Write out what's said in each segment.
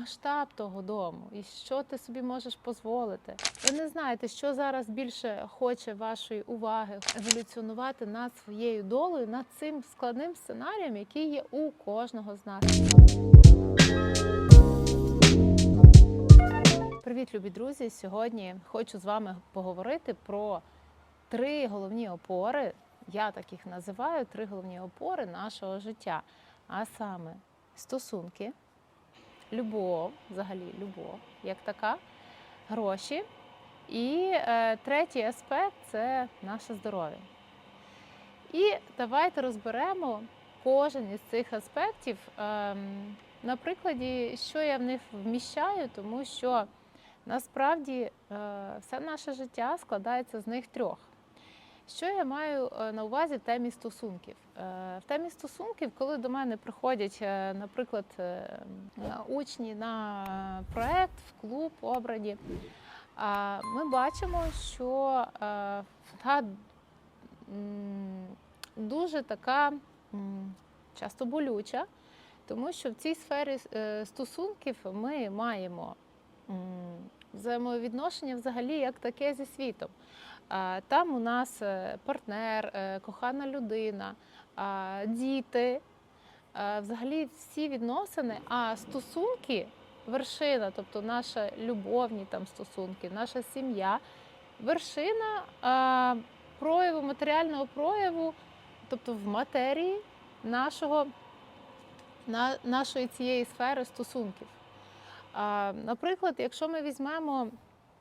масштаб того дому і що ти собі можеш дозволити. Ви не знаєте, що зараз більше хоче вашої уваги еволюціонувати над своєю долею, над цим складним сценарієм, який є у кожного з нас. Привіт, любі друзі! Сьогодні хочу з вами поговорити про три головні опори. Я так їх називаю три головні опори нашого життя. А саме стосунки, любов, взагалі любов, як така, гроші. І е, третій аспект це наше здоров'я. І давайте розберемо кожен із цих аспектів ем, на прикладі, що я в них вміщаю, тому що насправді е, все наше життя складається з них трьох. Що я маю е, на увазі в темі стосунків? Е, В темі стосунків, коли до мене приходять, е, наприклад, учні на проект, в клуб обрані, ми бачимо, що та дуже така часто болюча, тому що в цій сфері стосунків ми маємо взаємовідношення взагалі як таке зі світом. Там у нас е, партнер, е, кохана людина, діти, взагалі всі відносини, а стосунки, вершина, тобто наша любовні там стосунки, наша сім'я, вершина прояву, матеріального прояву, тобто в матерії нашого, нашої цієї сфери стосунків. Наприклад, якщо ми візьмемо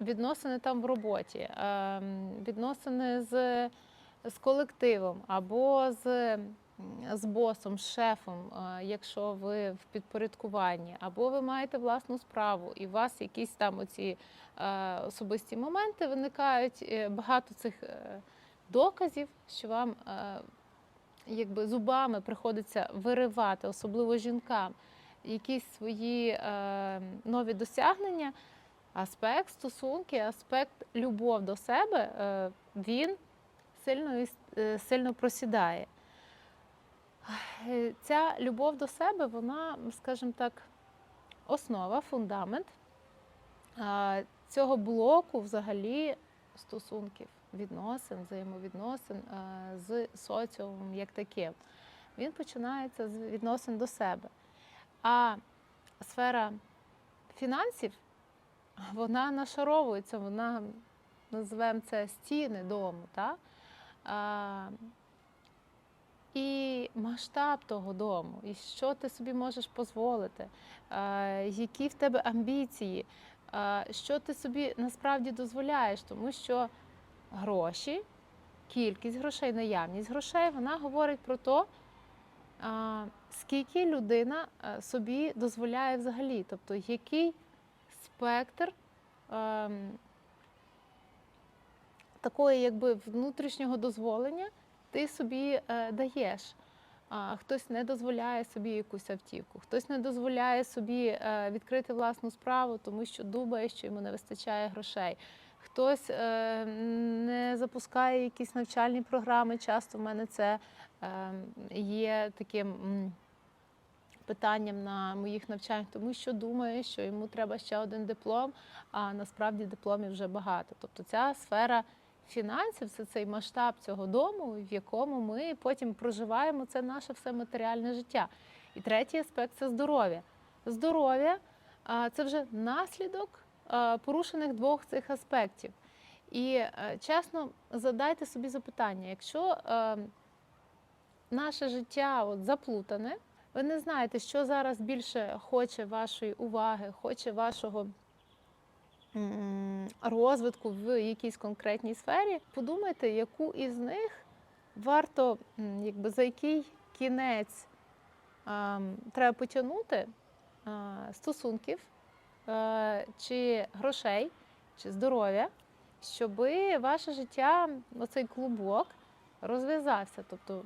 відносини там в роботі, ем, відносини з, з колективом або з, з босом, з шефом, е, якщо ви в підпорядкуванні, або ви маєте власну справу, і у вас якісь там оці е, особисті моменти виникають, е, багато цих доказів, що вам якби зубами приходиться виривати, особливо жінкам, якісь свої нові досягнення аспект стосунки, аспект любов до себе, е, він сильно, е, сильно просідає. Е, Ця любов до себе, вона, скажімо так, основа, фундамент цього блоку взагалі стосунків, відносин, взаємовідносин з соціумом як таким. Він починається з відносин до себе. А сфера фінансів вона нашаровується, вона називаємо це стіни дому. Та? А, і масштаб того дому, і що ти собі можеш дозволити, які в тебе амбіції, а, що ти собі насправді дозволяєш, тому що гроші, кількість грошей, наявність грошей, вона говорить про те, скільки людина собі дозволяє взагалі, тобто який спектр ем, такої якби внутрішнього дозволення ти собі е, даєш. А, хтось не дозволяє собі якусь автівку, хтось не дозволяє собі е, відкрити власну справу, тому що думає, що йому не вистачає грошей. Хтось е, не запускає якісь навчальні програми. Часто в мене це е, є таким. Питанням на моїх навчаннях, тому що думає, що йому треба ще один диплом, а насправді дипломів вже багато. Тобто ця сфера фінансів це цей масштаб цього дому, в якому ми потім проживаємо це наше все матеріальне життя. І третій аспект це здоров'я. Здоров'я це вже наслідок порушених двох цих аспектів. І е, чесно, задайте собі запитання, якщо е, наше життя от заплутане, ви не знаєте, що зараз більше хоче вашої уваги, хоче вашого розвитку в якійсь конкретній сфері. Подумайте, яку із них варто, якби за який кінець а, треба потягнути а, стосунків е, чи грошей, чи здоров'я, щоб ваше життя, оцей клубок, розв'язався. Тобто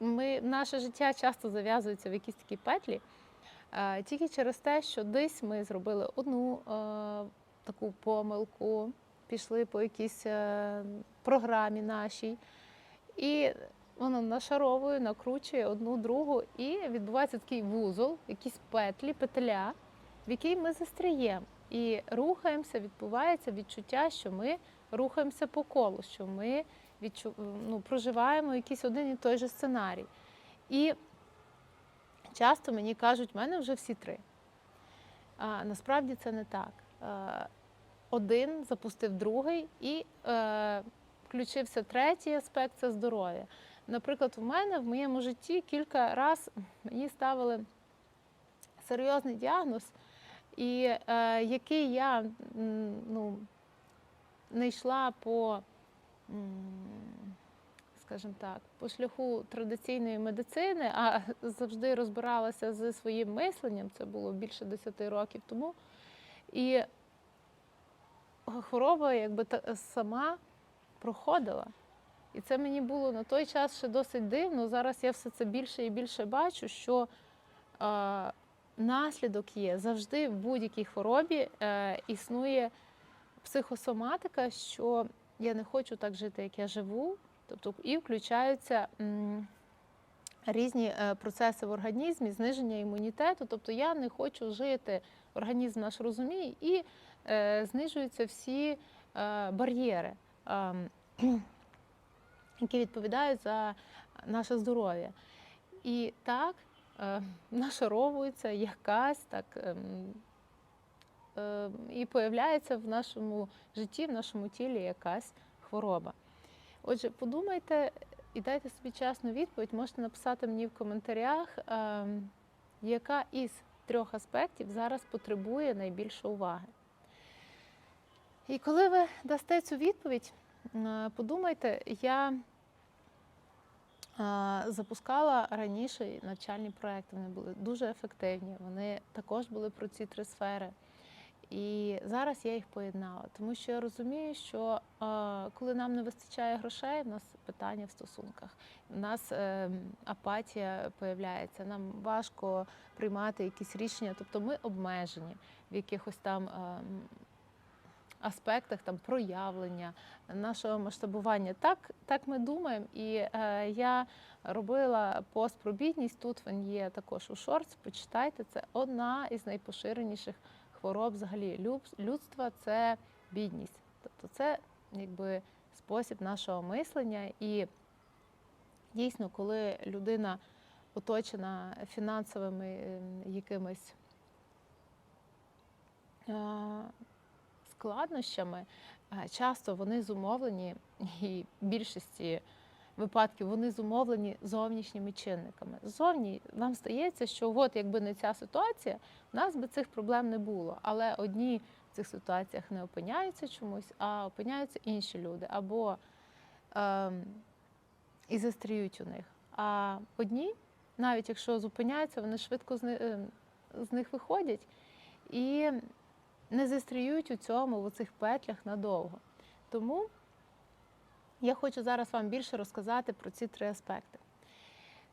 ми, наше життя часто зав'язується в якісь такі петлі, е, тільки через те, що десь ми зробили одну е, таку помилку, пішли по якійсь е, програмі нашій, і воно нашаровує, накручує одну другу, і відбувається такий вузол, якісь петлі, петля, в який ми застряємо і рухаємося, відбувається відчуття, що ми рухаємося по колу, що ми відчу... ну, проживаємо якийсь один і той же сценарій. І часто мені кажуть, в мене вже всі три. А насправді це не так. Один запустив другий і е, включився третій аспект це здоров'я. Наприклад, у мене в моєму житті кілька разів мені ставили серйозний діагноз, і е, який я ну, не йшла по, скажімо так, по шляху традиційної медицини, а завжди розбиралася зі своїм мисленням. Це було більше 10 років тому. І хвороба якби сама проходила. І це мені було на той час ще досить дивно. Зараз я все це більше і більше бачу, що е, наслідок є завжди в будь-якій хворобі е, існує психосоматика, що я не хочу так жити, як я живу. Тобто і включаються різні е, процеси в організмі, зниження імунітету. Тобто я не хочу жити, організм наш розуміє, і е, знижуються всі е, бар'єри. Е, які відповідають за наше здоров'я. І так е, нашаровується якась так е, і появляється в нашому житті, в нашому тілі якась хвороба. Отже, подумайте і дайте собі чесну відповідь, можете написати мені в коментарях, е, яка із трьох аспектів зараз потребує найбільше уваги. І коли ви дасте цю відповідь, Е, Подумайте, я е, запускала раніше навчальні проекти. Вони були дуже ефективні. Вони також були про ці три сфери. І зараз я їх поєднала, тому що я розумію, що коли нам не вистачає грошей, в нас питання в стосунках, в нас е, апатія появляється, нам важко приймати якісь рішення, тобто ми обмежені в якихось там. Е, аспектах там проявлення нашого масштабування. Так, так ми думаємо. І е, я робила пост про бідність. Тут він є також у шортс. Почитайте, це одна із найпоширеніших хвороб взагалі людства це бідність. Тобто це якби спосіб нашого мислення. І дійсно, коли людина оточена фінансовими е, якимись. е, складнощами, е, часто вони зумовлені, і більшості випадків вони зумовлені зовнішніми чинниками. Ззовні нам стається, що от якби не ця ситуація, в нас би цих проблем не було. Але одні в цих ситуаціях не опиняються чомусь, а опиняються інші люди або ем, і застріють у них. А одні, навіть якщо зупиняються, вони швидко з, ни- ем, з них виходять. І не застріють у цьому, в цих петлях надовго. Тому я хочу зараз вам більше розказати про ці три аспекти.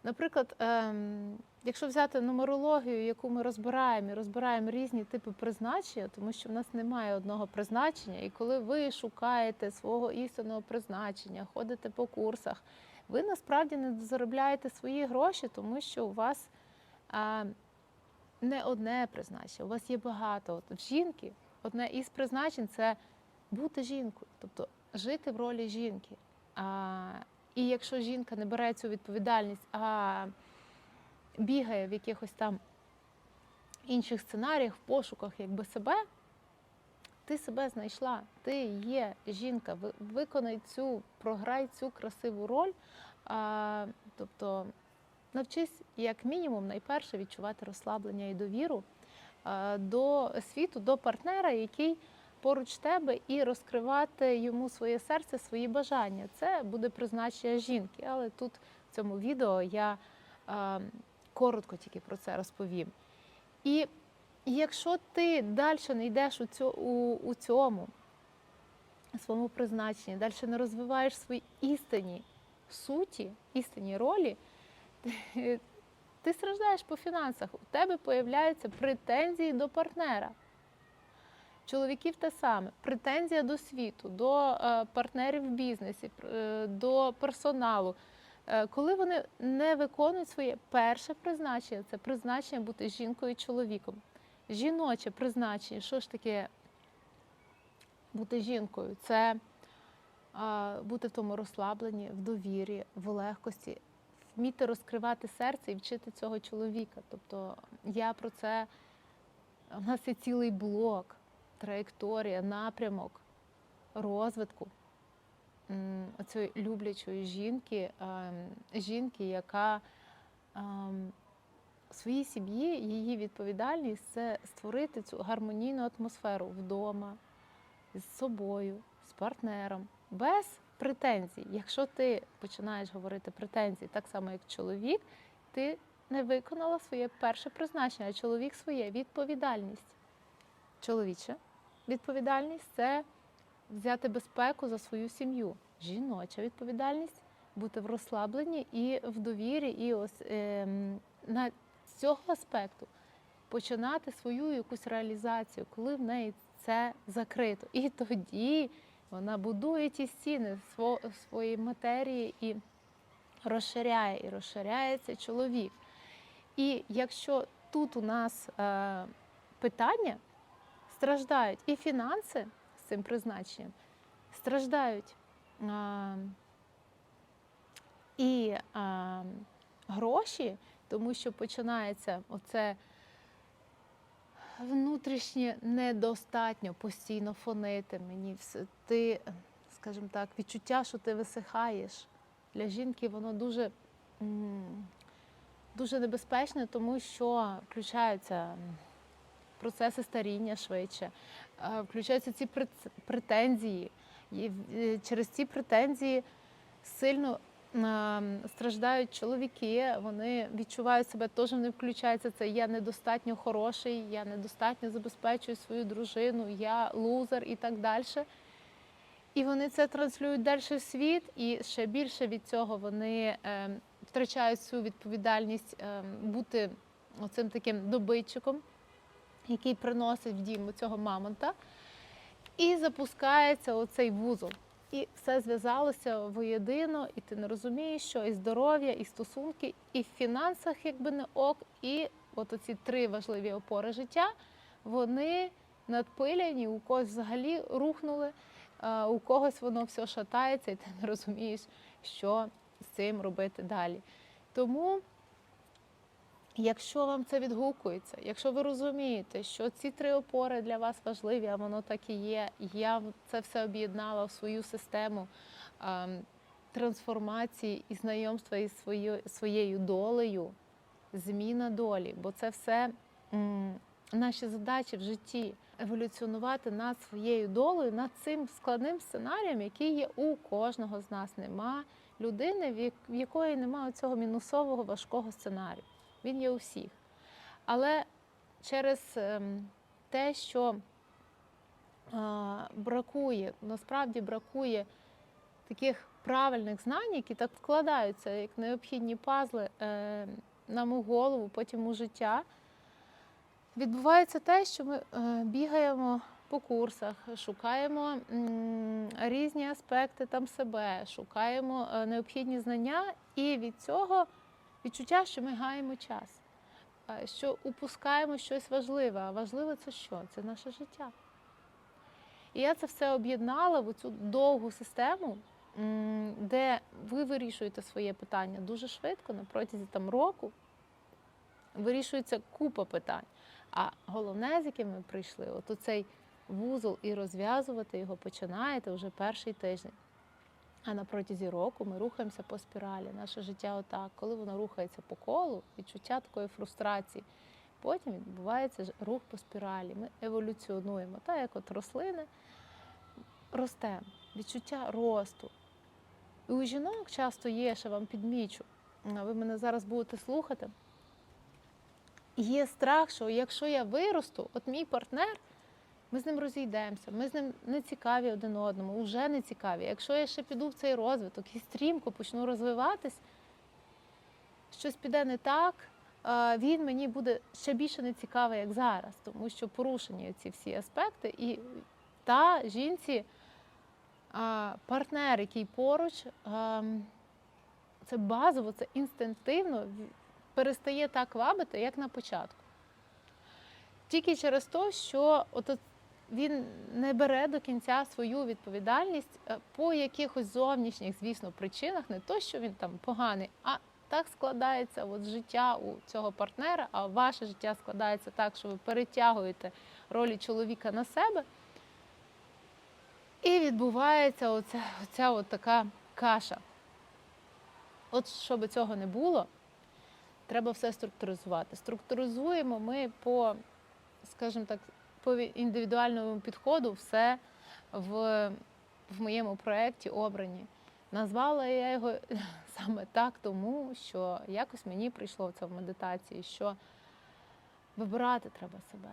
Наприклад, ем, якщо взяти нумерологію, яку ми розбираємо, і розбираємо різні типи призначення, тому що в нас немає одного призначення, і коли ви шукаєте свого істинного призначення, ходите по курсах, ви насправді не заробляєте свої гроші, тому що у вас не одне призначення, у вас є багато. От жінки одне із призначень це бути жінкою, тобто жити в ролі жінки. А, і якщо жінка не бере цю відповідальність, а бігає в якихось там інших сценаріях, в пошуках якби себе, ти себе знайшла, ти є жінка, виконай цю, програй цю красиву роль. А, тобто навчись як мінімум найперше відчувати розслаблення і довіру а, до світу, до партнера, який поруч тебе, і розкривати йому своє серце, свої бажання. Це буде призначення жінки. Але тут в цьому відео я а, коротко тільки про це розповім. І якщо ти далі не йдеш у, цьо, у, у цьому своєму призначенні, далі не розвиваєш свої істинні суті, істинні ролі, ти, страждаєш по фінансах. У тебе появляються претензії до партнера. Чоловіків те саме, претензія до світу, до е, партнерів в бізнесі, е, до персоналу. Е, коли вони не виконують своє перше призначення, це призначення бути жінкою і чоловіком. жіноче призначення. Що ж таке бути жінкою? Це бути в тому розслабленні, в довірі, в легкості, вміти розкривати серце і вчити цього чоловіка. Тобто я про це. У нас є цілий блок, траєкторія, напрямок розвитку м, оцієї люблячої жінки, жінки, яка в своїй сім'ї її відповідальність це створити цю гармонійну атмосферу вдома, з собою, з партнером, без претензій. Якщо ти починаєш говорити претензії, так само як чоловік, ти не виконала своє перше призначення, а чоловік своє відповідальність. Чоловіче, відповідальність це взяти безпеку за свою сім'ю. Жіноча відповідальність бути в розслабленні і в довірі, і ось ем, на цього аспекту починати свою якусь реалізацію, коли в неї це закрито. І тоді вона будує ті стіни сво- своєї матерії і розширяє, і розширяється чоловік. І якщо тут у нас е, питання, страждають і фінанси з цим призначенням, страждають і гроші, тому що починається оце внутрішнє недостатньо постійно фонити мені. все. Ти, скажімо так, відчуття, що ти висихаєш. Для жінки воно дуже, дуже небезпечне, тому що включаються процеси старіння швидше, е, включаються ці претензії. І е, через ці претензії сильно ем, страждають чоловіки, вони відчувають себе теж не включаються. Це я недостатньо хороший, я недостатньо забезпечую свою дружину, я лузер і так далі. І вони це транслюють далі в світ, і ще більше від цього вони втрачають свою відповідальність бути оцим таким добитчиком, який приносить в дім цього мамонта. І запускається оцей вузол. І все зв'язалося воєдино, і ти не розумієш, що і здоров'я, і стосунки, і в фінансах, якби не ок, і от оці три важливі опори життя, вони надпиляні, у когось взагалі рухнули, у когось воно все шатається, і ти не розумієш, що з цим робити далі. Тому Якщо вам це відгукується, якщо ви розумієте, що ці три опори для вас важливі, а воно так і є, я це все об'єднала в свою систему ем, трансформації і знайомства із своєю, своєю долею, зміна долі, бо це все м, наші задачі в житті еволюціонувати над своєю долею, над цим складним сценарієм, який є у кожного з нас. Нема людини, в якої немає цього мінусового важкого сценарію. Він є у всіх. Але через ем, те, що бракує, насправді бракує таких правильних знань, які так вкладаються як необхідні пазли е, нам у голову, потім у життя, відбувається те, що ми е, бігаємо по курсах, шукаємо різні аспекти там себе, шукаємо е, необхідні знання, і від цього відчуття, що ми гаємо час, е, що упускаємо щось важливе. А важливе це що? Це наше життя. І я це все об'єднала в цю довгу систему, де ви вирішуєте своє питання дуже швидко, на протязі там року вирішується купа питань. А головне, з яким ми прийшли, от оцей вузол і розв'язувати його починаєте вже перший тиждень. А на протязі року ми рухаємося по спіралі. Наше життя отак, коли воно рухається по колу, відчуття такої фрустрації. Потім відбувається рух по спіралі. Ми еволюціонуємо. Так як от рослини ростемо, відчуття росту. І у жінок часто є, ще вам підмічу, ви мене зараз будете слухати. Є страх, що якщо я виросту, от мій партнер, ми з ним розійдемося, ми з ним не цікаві один одному, вже не цікаві. Якщо я ще піду в цей розвиток і стрімко почну розвиватись, щось піде не так, він мені буде ще більше не цікавий, як зараз, тому що порушені ці всі аспекти, і та жінці партнер, який поруч, це базово, це інстинктивно перестає так вабити, як на початку. тільки через те, що от він не бере до кінця свою відповідальність е, по якихось зовнішніх, звісно, причинах, не то, що він там поганий, а так складається от життя у цього партнера, а ваше життя складається так, що ви перетягуєте ролі чоловіка на себе. І відбувається оця, оця от така каша. От щоб цього не було, треба все структуризувати. Структуризуємо ми по, скажімо так, по індивідуальному підходу все в, в моєму проєкті обрані. Назвала я його саме так, тому що якось мені прийшло це в медитації, що вибирати треба себе,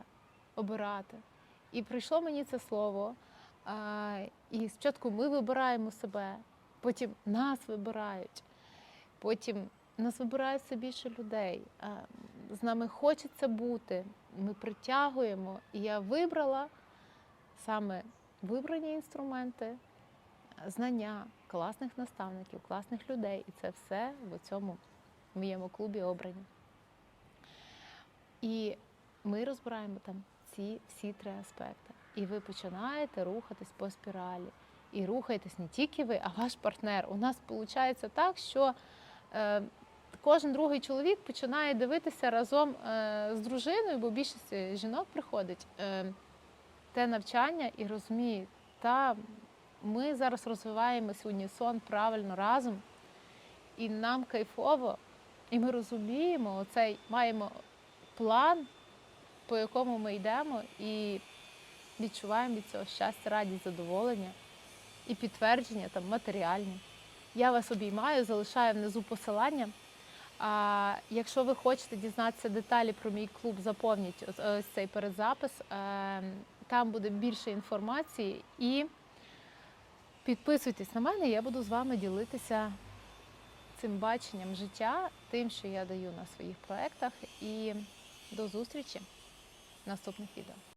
обирати. І прийшло мені це слово. І спочатку ми вибираємо себе, потім нас вибирають, потім нас вибирає все більше людей. З нами хочеться бути, ми притягуємо. І я вибрала саме вибрані інструменти, знання класних наставників, класних людей. І це все в цьому моєму клубі обрані. І ми розбираємо там ці всі три аспекти. І ви починаєте рухатись по спіралі. І рухаєтесь не тільки ви, а ваш партнер. У нас виходить так, що е, кожен другий чоловік починає дивитися разом е, з дружиною, бо більшість жінок приходить е, те навчання і розуміє, та ми зараз розвиваємо сьогодні сон правильно разом, і нам кайфово, і ми розуміємо, оцей маємо план, по якому ми йдемо, і відчуваємо від цього щастя, радість, задоволення і підтвердження там матеріальні. Я вас обіймаю, залишаю внизу посилання. А якщо ви хочете дізнатися деталі про мій клуб, заповніть ось- цей передзапис. Е, Там буде більше інформації і підписуйтесь на мене, я буду з вами ділитися цим баченням життя, тим, що я даю на своїх проєктах. І до зустрічі в наступних відео.